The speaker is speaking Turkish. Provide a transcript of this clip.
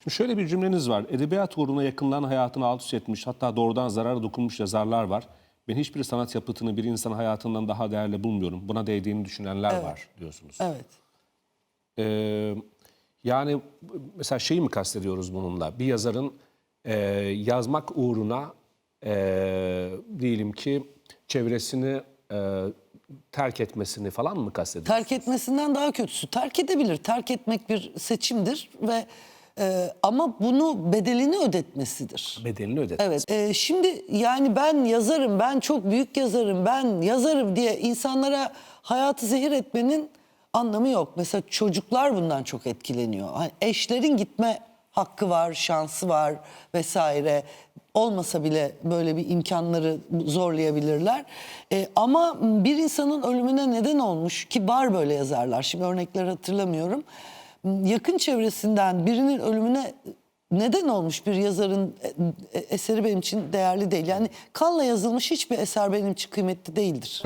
Şimdi şöyle bir cümleniz var. Edebiyat uğruna yakınların hayatını alt üst etmiş, hatta doğrudan zarara dokunmuş yazarlar var. Ben hiçbir sanat yapıtını bir insan hayatından daha değerli bulmuyorum. Buna değdiğini düşünenler var diyorsunuz. Evet. Ee, yani mesela şeyi mi kastediyoruz bununla? Bir yazarın e, yazmak uğruna e, diyelim ki çevresini e, terk etmesini falan mı kastediyoruz? Terk etmesinden daha kötüsü. Terk edebilir. Terk etmek bir seçimdir ve e, ama bunu bedelini ödetmesidir. Bedelini ödet. Evet. e, şimdi yani ben yazarım, ben çok büyük yazarım, ben yazarım diye insanlara hayatı zehir etmenin anlamı yok. Mesela çocuklar bundan çok etkileniyor. Hani eşlerin gitme hakkı var, şansı var vesaire. Olmasa bile böyle bir imkanları zorlayabilirler. E, ama bir insanın ölümüne neden olmuş ki var böyle yazarlar. Şimdi örnekleri hatırlamıyorum. Yakın çevresinden birinin ölümüne neden olmuş bir yazarın e- e- eseri benim için değerli değil. Yani kanla yazılmış hiçbir eser benim için kıymetli değildir.